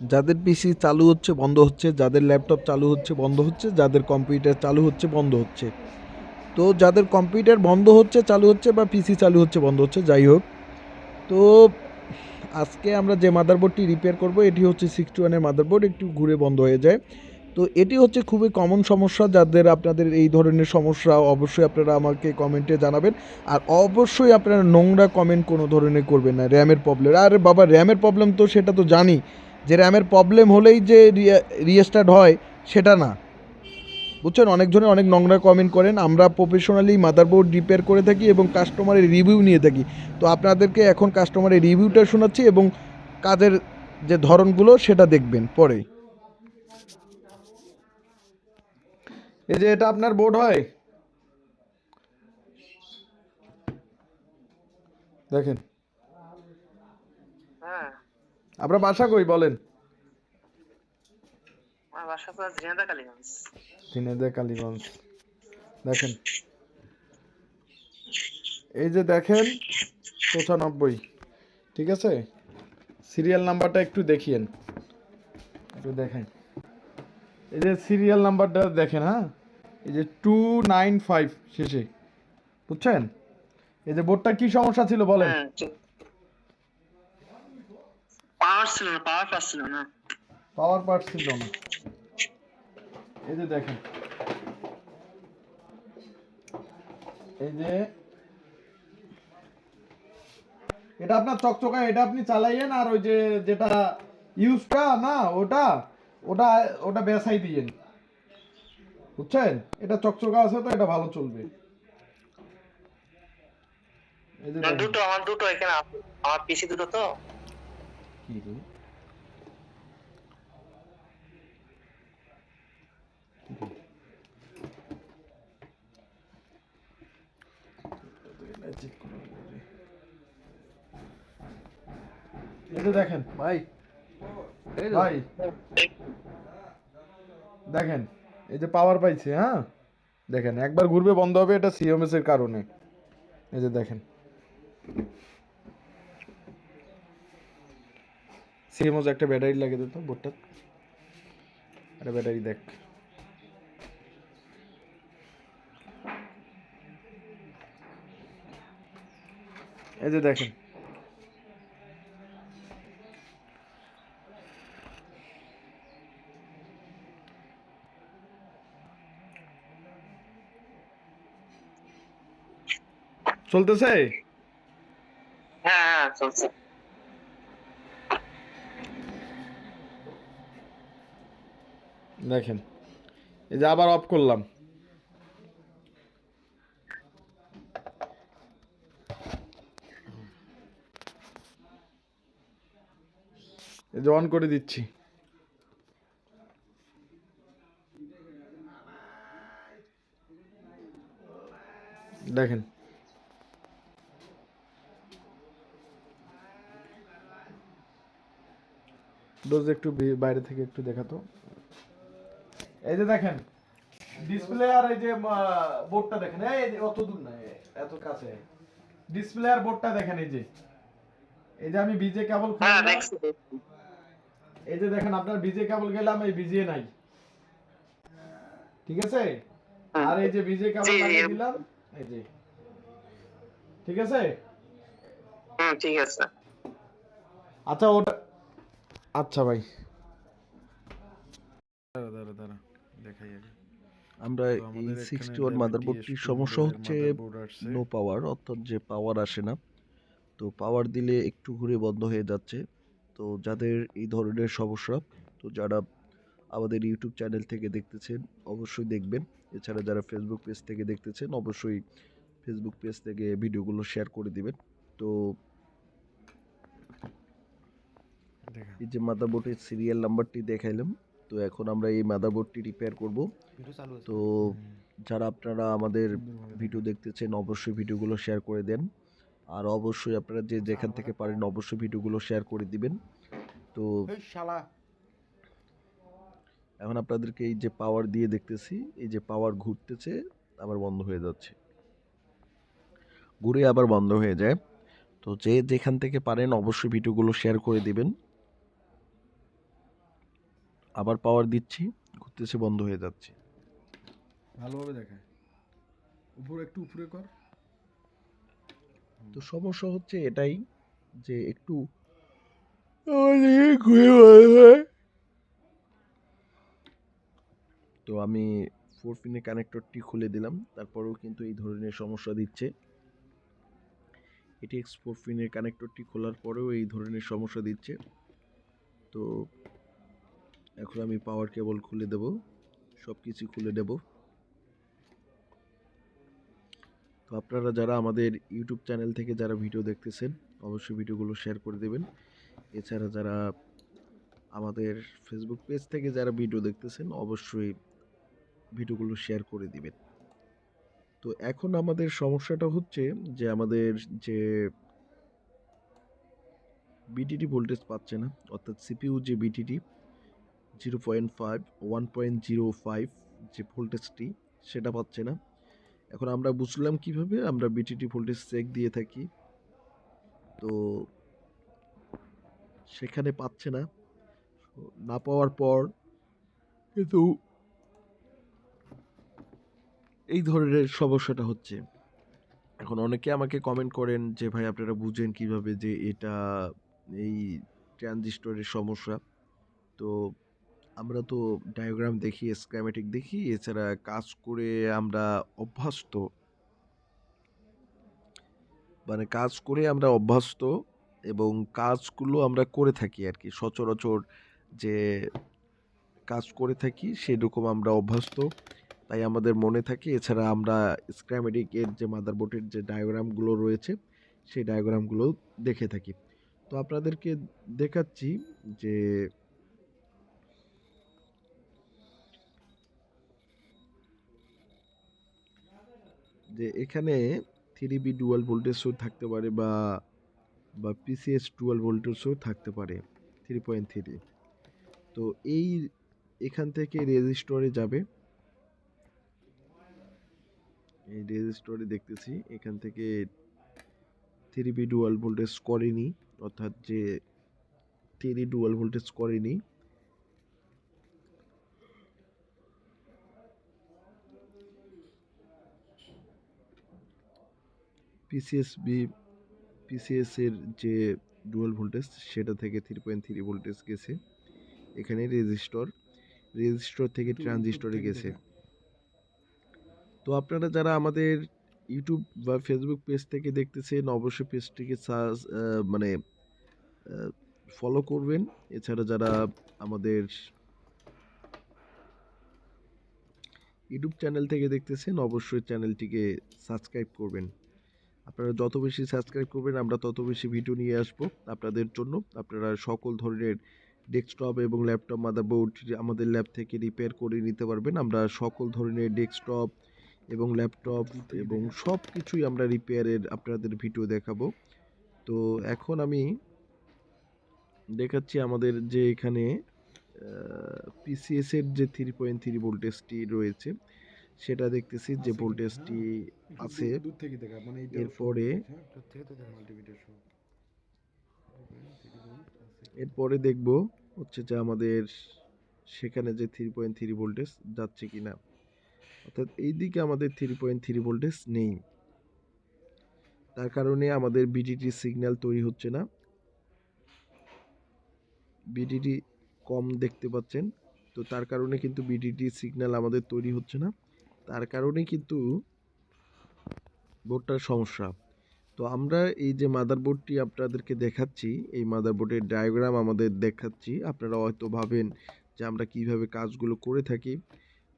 যাদের পিসি চালু হচ্ছে, বন্ধ হচ্ছে, যাদের ল্যাপটপ চালু হচ্ছে, বন্ধ হচ্ছে, যাদের কম্পিউটার চালু হচ্ছে, বন্ধ হচ্ছে। তো যাদের কম্পিউটার বন্ধ হচ্ছে, চালু হচ্ছে বা পিসি চালু হচ্ছে, বন্ধ হচ্ছে, যাই হোক। তো আজকে আমরা যে মাদারবোর্ডটি রিপেয়ার করব, এটি হচ্ছে সিক্সটি ওয়ানের মাদারবোর্ড একটু ঘুরে বন্ধ হয়ে যায়। তো এটি হচ্ছে খুবই কমন সমস্যা, যাদের আপনাদের এই ধরনের সমস্যা, অবশ্যই আপনারা আমাকে কমেন্টে জানাবেন। আর অবশ্যই আপনারা নোংরা কমেন্ট কোনো ধরনের করবেন না র্যামের প্রবলেম আরে বাবা র্যামের প্রবলেম তো সেটা তো জানি। যে র্যামের প্রবলেম হলেই যে রিস্টার্ট হয়, সেটা না। বুঝছেন? অনেকজনে অনেক নোংরা কমেন্ট করেন। আমরা প্রফেশনালি মাদারবোর্ড রিপেয়ার করে থাকি এবং কাস্টমারের রিভিউ নিয়ে থাকি। তো আপনাদেরকে এখন কাস্টমারের রিভিউটা শোনাচ্ছি এবং কাজের যে ধরনগুলো, সেটা দেখবেন পরে। এই যে এটা আপনার বোর্ড হয়। দেখেন। আপনার বাসা কই বলেন? কালীগঞ্জ। দেখেন। এই যে দেখেন পঁচানব্বই। ঠিক আছে? সিরিয়াল নাম্বারটা একটু দেখিয়েন। একটু দেখেন। এই যে সিরিয়াল নাম্বারটা দেখেন হ্যাঁ? এই যে টু নাইন ফাইভ শেষে। বুঝছেন? এই যে বোর্ডটা কি সমস্যা ছিল বলেন? হ্যাঁ ছিল না পাওয়ার পাচ্ছিল না। পাওয়ার পার্ট ছিল না এই যে দেখেন। এই যে এটা আপনার চকচকা এটা আপনি চালাইয়েন আর ওই যে যেটা ইউজটা না ওটা ওটা ওটা বেসাই দিয়েন। বুঝছেন? এটা চকচকা আছে তো এটা ভালো চলবে। দুটো আমার দুটো এখানে আমার পিসি দুটো তো। কি রে? দেখেন ভাই। এই ভাই। দেখেন এই যে পাওয়ার পাইছে হ্যাঁ? দেখেন একবার ঘুরবে বন্ধ হবে এটা সিএমএস এর কারণে। এই যে দেখেন। সিএমএস একটা ব্যাটারি লাগিয়ে দিত বোর্ডটা একটা ব্যাটারি দেখ। এই যে দেখেন। চলতেছে? হ্যাঁ হ্যাঁ চলছে। দেখেন। এই যে আবার অফ করলাম। এই যে অন করে দিচ্ছি। দেখেন। ডোজ একটু বাইরে থেকে একটু দেখাতো। এই যে দেখেন ডিসপ্লে আর এই যে বোর্ডটা দেখেন এই অত দূর না এত কাছে। ডিসপ্লে আর বোর্ডটা দেখেন এই যে। এই যে আমি বিজে কেবল হ্যাঁ দেখছি। এই যে দেখেন আপনার বিজে কেবল গেলাম এই বিজে নাই। ঠিক আছে? আর এই যে বিজে কেবল লাগিয়ে দিলাম এই যে। ঠিক আছে? হুম ঠিক আছে। আচ্ছা ওটা আচ্ছা ভাই। দেখাই আগে আমরা এই সিক্সটি ওয়ান 11 মাদারবোর্ডটির সমস্যা হচ্ছে। নো পাওয়ার অর্থাৎ যে পাওয়ার আসে না। তো পাওয়ার দিলে একটু ঘুরে বন্ধ হয়ে যাচ্ছে। তো যাদের এই ধরনের সমস্যা তো যারা আমাদের ইউটিউব চ্যানেল থেকে দেখতেছেন অবশ্যই দেখবেন। এছাড়া যারা ফেসবুক পেজ থেকে দেখতেছেন অবশ্যই ফেসবুক পেজ থেকে ভিডিওগুলো শেয়ার করে দিবেন। তো এই যে মাদারবোর্ডের সিরিয়াল নাম্বারটি দেখাইলাম। তো এখন আমরা এই মাদারবোর্ডটি রিপেয়ার করব। তো যারা আপনারা আমাদের ভিডিও দেখতেছেন অবশ্যই ভিডিওগুলো শেয়ার করে দেন। আর অবশ্যই আপনারা যে যেখান থেকে পারেন অবশ্যই ভিডিওগুলো শেয়ার করে দিবেন। তো এখন আপনাদেরকে এই যে পাওয়ার দিয়ে দেখতেছি এই যে পাওয়ার ঘুরতেছে আবার বন্ধ হয়ে যাচ্ছে। ঘুরে আবার বন্ধ হয়ে যায়। তো যে যেখান থেকে পারেন অবশ্যই ভিডিওগুলো শেয়ার করে দিবেন। আবার পাওয়ার দিচ্ছি ঘুরতেছে বন্ধ হয়ে যাচ্ছে। ভালোভাবে দেখায় উপরে একটু উপরে কর। তো সমস্যা হচ্ছে এটাই যে একটু তো আমি ফোর পিনের কানেক্টরটি খুলে দিলাম তারপরেও কিন্তু এই ধরনের সমস্যা দিচ্ছে। এটি এক্স ফোর পিনের কানেক্টরটি খোলার পরেও এই ধরনের সমস্যা দিচ্ছে। তো এখন আমি পাওয়ার কেবল খুলে দেব। সব কিছু খুলে দেব তো আপনারা যারা আমাদের ইউটিউব চ্যানেল থেকে যারা ভিডিও দেখতেছেন, অবশ্যই ভিডিওগুলো শেয়ার করে দেবেন। এছাড়া যারা আমাদের ফেসবুক পেজ থেকে যারা ভিডিও দেখতেছেন, অবশ্যই ভিডিওগুলো শেয়ার করে দিবেন। তো এখন আমাদের সমস্যাটা হচ্ছে যে আমাদের যে বিটিডি ভোল্টেজ পাচ্ছে না, অর্থাৎ সিপিইউ যে BTD zero point five one point zero five যে ভোল্টেজটি সেটা পাচ্ছে না। এখন আমরা বুঝলাম কীভাবে আমরা বিটিটি ভোল্টেজ চেক দিয়ে থাকি। তো সেখানে পাচ্ছে না। না পাওয়ার পর কিন্তু এই ধরনের সমস্যাটা হচ্ছে। এখন অনেকে আমাকে কমেন্ট করেন যে, ভাই, আপনারা বুঝেন কীভাবে যে এটা এই ট্রানজিস্টরের সমস্যা। তো আমরা তো ডায়াগ্রাম দেখি স্ক্যামেটিক দেখি, এছাড়া কাজ করে আমরা অভ্যস্ত। মানে কাজ করে আমরা অভ্যস্ত এবং কাজগুলো আমরা করে থাকি আর কি সচরাচর যে কাজ করে থাকি সেরকম আমরা অভ্যস্ত। তাই আমাদের মনে থাকে, এছাড়া আমরা স্ক্র্যামেটিকের যে মাদারবোর্ডের যে ডায়াগ্রামগুলো রয়েছে, সেই ডায়াগ্রামগুলো দেখে থাকি। তো আপনাদেরকে দেখাচ্ছি যে যে এখানে থ্রি বি ডুয়াল ভোল্টেজও থাকতে পারে বা বা পিসিএস ডুয়াল ভোল্টেজও থাকতে পারে থ্রি পয়েন্ট থ্রি তো এই এখান থেকে রেজিস্টরে যাবে। এই রেজিস্টরে দেখতেছি, এখান থেকে থ্রি বি ডুয়াল ভোল্টেজ করেনি, অর্থাৎ যে থ্রি ডুয়াল ভোল্টেজ করেনি পিসিএস বি পিসিএস এর যে ডুয়াল ভোল্টেজ সেটা থেকে থ্রি পয়েন্ট থ্রি ভোল্টেজ গেছে। এখানে রেজিস্টর রেজিস্টর থেকে ট্রানজিস্টরে গেছে। তো আপনারা যারা আমাদের ইউটিউব বা ফেসবুক পেজ থেকে দেখতেছেন অবশ্যই পেজটিকে সার্চ মানে ফলো করবেন। এছাড়া যারা আমাদের ইউটিউব চ্যানেল থেকে দেখতেছেন অবশ্যই চ্যানেলটিকে সাবস্ক্রাইব করবেন। আপনারা যত বেশি সাবস্ক্রাইব করবেন, আমরা তত বেশি ভিডিও নিয়ে আসব আপনাদের জন্য। আপনারা সকল ধরনের ডেস্কটপ এবং ল্যাপটপ মাদারবোর্ড আমাদের ল্যাব থেকে রিপেয়ার করে নিতে পারবেন। আমরা সকল ধরনের ডেস্কটপ এবং ল্যাপটপ এবং সব কিছুই আমরা রিপেয়ারের আপনাদের ভিডিও দেখাবো। তো এখন আমি দেখাচ্ছি আমাদের যে এখানে পিসিএসের যে থ্রি পয়েন্ট থ্রি ভোল্টেজটি রয়েছে। সেটা দেখতেছি যে ভোল্টেজটি আছে। এরপরে এরপরে দেখব হচ্ছে যে আমাদের সেখানে যে থ্রি পয়েন্ট থ্রি ভোল্টেজ যাচ্ছে কি না অর্থাৎ এই দিকে আমাদের থ্রি পয়েন্ট থ্রি ভোল্টেজ নেই। তার কারণে আমাদের বিডিটি সিগন্যাল তৈরি হচ্ছে না। বিডিটি কম দেখতে পাচ্ছেন। তো তার কারণে কিন্তু বিডিটি সিগন্যাল আমাদের তৈরি হচ্ছে না। তার কারণে কিন্তু বোর্ডটার সমস্যা। তো আমরা এই যে মাদারবোর্ডটি আপনাদেরকে দেখাচ্ছি এই মাদারবোর্ডের ডায়াগ্রাম আমাদের দেখাচ্ছি। আপনারা হয়তো ভাবেন যে আমরা কীভাবে কাজগুলো করে থাকি।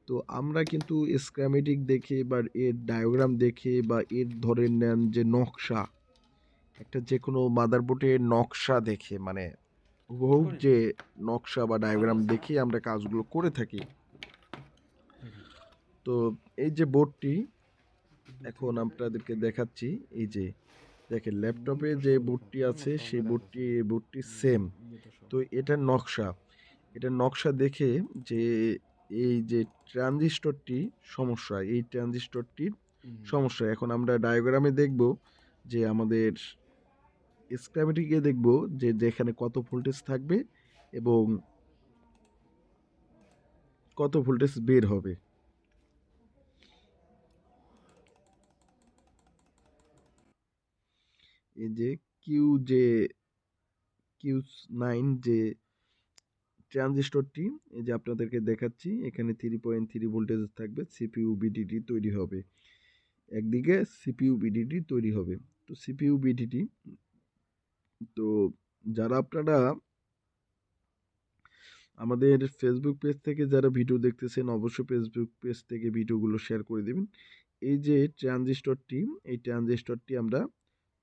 তো আমরা কিন্তু স্ক্রামেটিক দেখে বা এর ডায়াগ্রাম দেখে বা এর ধরে নেন যে নকশা একটা যে কোনো মাদারবোর্ডের নকশা দেখে মানে হুবহু যে নকশা বা ডায়াগ্রাম দেখে আমরা কাজগুলো করে থাকি। তো এই যে বোর্ডটি এখন আপনাদেরকে দেখাচ্ছি এই যে দেখেন ল্যাপটপে যে বোর্ডটি আছে সেই বোর্ডটি বোর্ডটি সেম তো এটার নকশা এটার নকশা দেখে যে এই যে ট্রানজিস্টরটি সমস্যা এই ট্রানজিস্টরটির সমস্যা। এখন আমরা ডায়াগ্রামে দেখব যে আমাদের স্ক্রামেটিকে দেখব যে যেখানে কত ভোল্টেজ থাকবে এবং কত ভোল্টেজ বের হবে। যে কিউ যে, কিউ নাইন যে ট্রানজিস্টরটি, এই যে আপনাদেরকে দেখাচ্ছি, এখানে থ্রি পয়েন্ট থ্রি ভোল্টেজ থাকবে সিপিইউ বিডিটি তৈরি হবে। একদিকে সিপিইউ বিডিটি তৈরি হবে। তো সিপিইউ বিডিটি তো যারা আপনারা আমাদের ফেসবুক পেজ থেকে যারা ভিডিও দেখতেছেন, অবশ্যই ফেসবুক পেজ থেকে ভিডিওগুলো শেয়ার করে দেবেন। এই যে ট্রানজিস্টরটি, এই ট্রানজিস্টরটি আমরা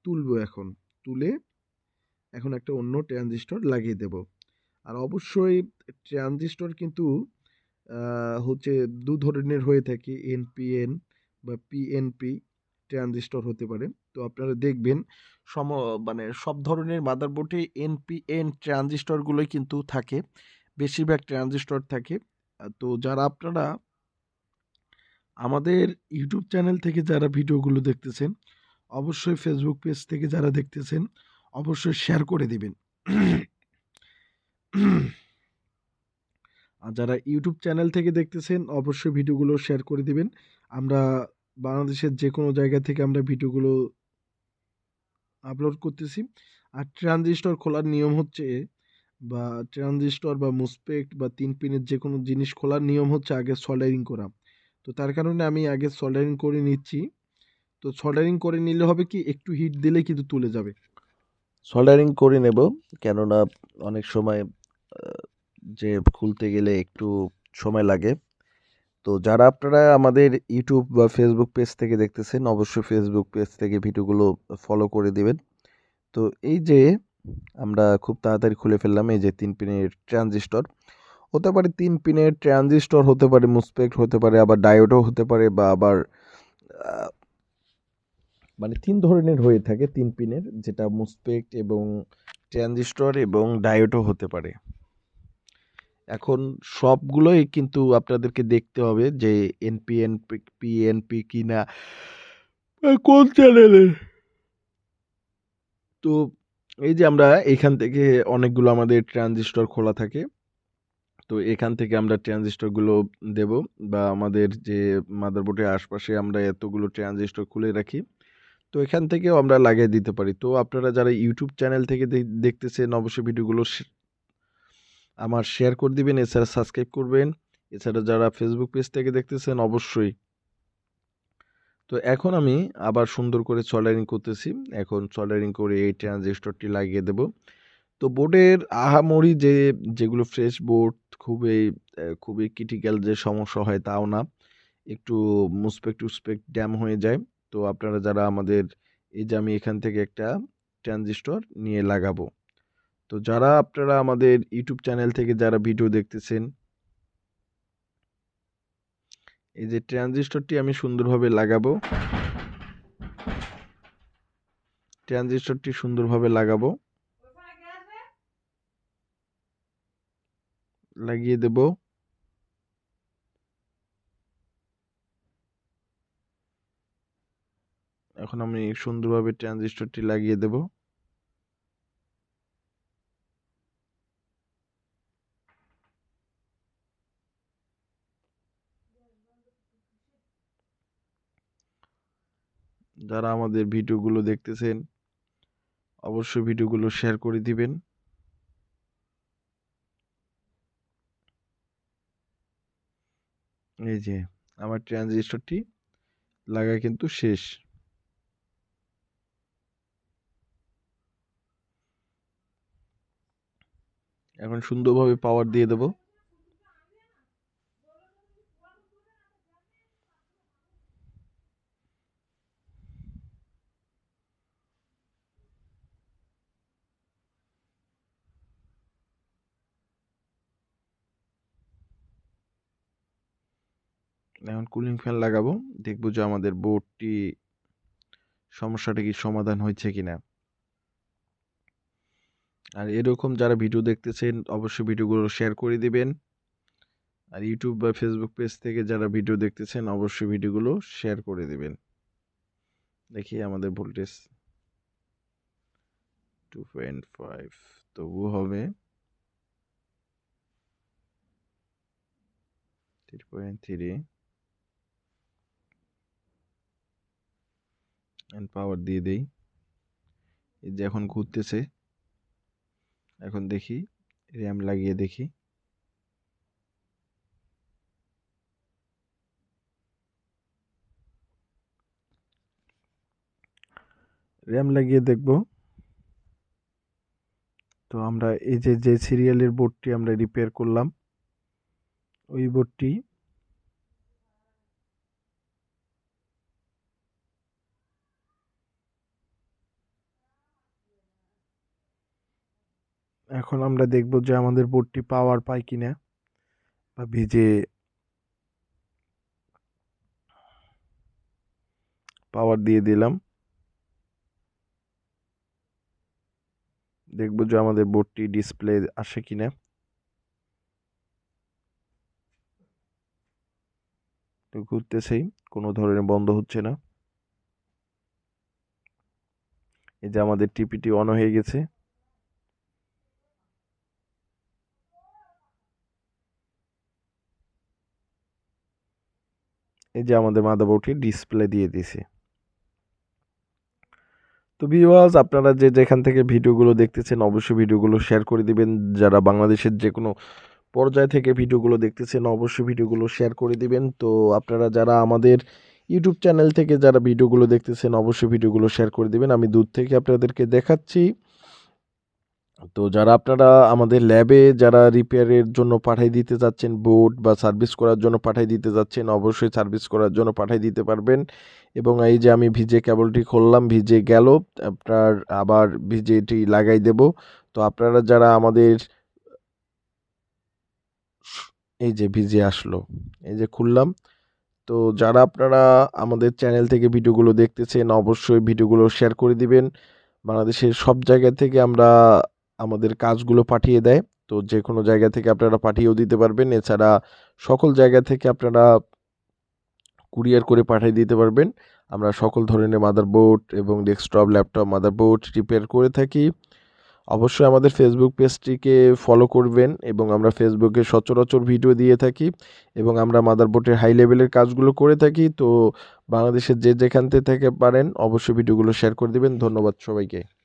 তুলবো এখন। তুলে এখন একটা অন্য ট্রানজিস্টর লাগিয়ে দেব। আর অবশ্যই ট্রানজিস্টর কিন্তু হচ্ছে দু ধরনের হয়ে থাকে এনপিএন বা পিএনপি ট্রানজিস্টর হতে পারে। তো আপনারা দেখবেন, সম মানে সব ধরনের মাদারবোর্ডে এনপিএন ট্রানজিস্টরগুলোই কিন্তু থাকে। বেশিরভাগ ট্রানজিস্টর থাকে। তো যারা আপনারা আমাদের ইউটিউব চ্যানেল থেকে যারা ভিডিওগুলো দেখতেছেন অবশ্যই ফেসবুক পেজ থেকে যারা দেখতেছেন, অবশ্যই শেয়ার করে দিবেন। আর যারা ইউটিউব চ্যানেল থেকে দেখতেছেন, অবশ্যই ভিডিওগুলো শেয়ার করে দিবেন। আমরা বাংলাদেশের যে কোনো জায়গা থেকে আমরা ভিডিওগুলো আপলোড করতেছি। আর ট্রানজিস্টর খোলার নিয়ম হচ্ছে, বা ট্রানজিস্টর বা মুসপেক্ট বা তিন পিনের যে কোনো জিনিস খোলার নিয়ম হচ্ছে আগে সল্ডারিং করা। তো তার কারণে আমি আগে সল্ডারিং করে নিচ্ছি। তো সল্ডারিং করে নিলে হবে কি, একটু হিট দিলে কিন্তু তুলে যাবে। সোল্ডারিং করে নেব, কেননা অনেক সময় যে খুলতে গেলে একটু সময় লাগে। তো যারা আপনারা আমাদের ইউটিউব বা ফেসবুক পেজ থেকে দেখতেছেন, অবশ্যই ফেসবুক পেজ থেকে ভিডিওগুলো ফলো করে দিবেন। তো এই যে আমরা খুব তাড়াতাড়ি খুলে ফেললাম, এই যে তিন পিনের ট্রানজিস্টর হতে পারে তিন পিনের ট্রানজিস্টর হতে পারে মুসপেক্ট হতে পারে আবার ডায়োডও হতে পারে বা আবার মানে তিন ধরনের হয়ে থাকে, তিন পিনের, যেটা মুসপেক্ট এবং ট্রানজিস্টর এবং ডায়োডও হতে পারে। এখন সবগুলোই কিন্তু আপনাদেরকে দেখতে হবে যে এনপিএন, পিএনপি কি না কোন চ্যানেলের তো এই যে আমরা এখান থেকে অনেকগুলো আমাদের ট্রানজিস্টর খোলা থাকে, তো এখান থেকে আমরা ট্রানজিস্টরগুলো দেব বা আমাদের যে মাদারবোর্ডের আশপাশে আমরা এতগুলো ট্রানজিস্টর খুলে রাখি। তো এখান থেকেও আমরা লাগিয়ে দিতে পারি। তো আপনারা যারা ইউটিউব চ্যানেল থেকে দেখতেছেন, অবশ্যই ভিডিওগুলো আমার শেয়ার করে দিবেন, এছাড়া সাবস্ক্রাইব করবেন। এছাড়া যারা ফেসবুক পেজ থেকে দেখতেছেন, অবশ্যই। তো এখন আমি আবার সুন্দর করে সল্ডারিং করতেছি। এখন সল্ডারিং করে এই ট্রানজিস্টরটি লাগিয়ে দেব। তো বোর্ডের আহামরি যে, যেগুলো ফ্রেশ বোর্ড খুবই খুবই ক্রিটিক্যাল যে সমস্যা হয় তাও না। একটু মুসপেক্ট টুসপেক্ট ড্যাম হয়ে যায়। তো আপনারা যারা আমাদের এই যে আমি এখান থেকে একটা ট্রানজিস্টর নিয়ে লাগাবো। তো যারা আপনারা আমাদের ইউটিউব চ্যানেল থেকে যারা ভিডিও দেখতেছেন এই যে ট্রানজিস্টরটি আমি সুন্দরভাবে লাগাবো। ট্রানজিস্টরটি সুন্দরভাবে লাগাবো। লাগিয়ে দেব। এখন আমি সুন্দরভাবে ট্রানজিস্টরটি লাগিয়ে দেব। যারা আমাদের ভিডিওগুলো দেখতেছেন, অবশ্যই ভিডিওগুলো শেয়ার করে দিবেন। এই যে, আমার ট্রানজিস্টরটি লাগা কিন্তু শেষ। এখন সুন্দরভাবে পাওয়ার দিয়ে দেব। এখন কুলিং ফ্যান লাগাবো, দেখব যে আমাদের বোর্ডটি সমস্যাটা কি সমাধান হয়েছে কিনা। আর এরকম যারা ভিডিও দেখতেছেন, অবশ্যই ভিডিওগুলো শেয়ার করে দিবেন। আর ইউটিউব বা ফেসবুক পেজ থেকে যারা ভিডিও দেখতেছেন, অবশ্যই ভিডিওগুলো শেয়ার করে দিবেন। দেখি আমাদের ভোল্টেজ। টু পয়েন্ট ফাইভ তবু হবে। Three point three and power দিয়ে দেই। এই যে এখন ঘুরতেছে। এখন দেখি র্যাম লাগিয়ে দেখি। র্যাম লাগিয়ে দেখব। তো আমরা এই যে যে সিরিয়ালের বোর্ডটি আমরা রিপেয়ার করলাম, ওই বোর্ডটি এখন আমরা দেখব যে আমাদের বোর্ডটি পাওয়ার পায় কি না বা ভিজে পাওয়ার দিয়ে দিলাম। দেখব যে আমাদের বোর্ডটি ডিসপ্লে আসে কিনা। তো ঘুরতেছেই কোনো ধরনের বন্ধ হচ্ছে না। এই যে আমাদের টিপিটি অন হয়ে গেছে। এই যে আমাদের মাদারবোর্ডটি ডিসপ্লে দিয়ে দিছে তো ভিউয়ার্স আপনারা যে যেখান থেকে ভিডিওগুলো দেখতেছেন, অবশ্যই ভিডিওগুলো শেয়ার করে দিবেন। যারা বাংলাদেশের যে কোনো পর্যায় থেকে ভিডিওগুলো দেখতেছেন, অবশ্যই ভিডিওগুলো শেয়ার করে দিবেন। তো আপনারা যারা আমাদের ইউটিউব চ্যানেল থেকে যারা ভিডিওগুলো দেখতেছেন, অবশ্যই ভিডিওগুলো শেয়ার করে দিবেন। আমি দূর থেকে আপনাদেরকে দেখাচ্ছি। তো যারা আপনারা আমাদের ল্যাবে যারা রিপেয়ারের জন্য পাঠিয়ে দিতে যাচ্ছেন বোর্ড বা সার্ভিস করার জন্য পাঠিয়ে দিতে যাচ্ছেন, অবশ্যই সার্ভিস করার জন্য পাঠিয়ে দিতে পারবেন। এবং এই যে আমি ভিজে কেবলটি খুললাম, ভিজে গেল, আপনার আবার ভিজেটি লাগাই দেব। তো আপনারা যারা আমাদের এই যে ভিজে আসলো, এই যে খুললাম, তো যারা আপনারা আমাদের চ্যানেল থেকে ভিডিওগুলো দেখতেছেন, অবশ্যই ভিডিওগুলো শেয়ার করে দিবেন। বাংলাদেশের সব জায়গা থেকে আমরা আমাদের কাজগুলো পাঠিয়ে দেয়। তো যে কোনো জায়গা থেকে আপনারা পাঠিয়েও দিতে পারবেন। এছাড়া সকল জায়গা থেকে আপনারা কুরিয়ার করে পাঠিয়ে দিতে পারবেন। আমরা সকল ধরনের মাদারবোর্ড এবং ডেস্কটপ, ল্যাপটপ, মাদারবোর্ড রিপেয়ার করে থাকি। অবশ্যই আমাদের ফেসবুক পেজটিকে ফলো করবেন এবং আমরা ফেসবুকে সচরাচর ভিডিও দিয়ে থাকি এবং আমরা মাদারবোর্ডের হাই লেভেলের কাজগুলো করে থাকি। তো বাংলাদেশের যে যেখান থেকে পারেন, অবশ্যই ভিডিওগুলো শেয়ার করে দিবেন। ধন্যবাদ সবাইকে।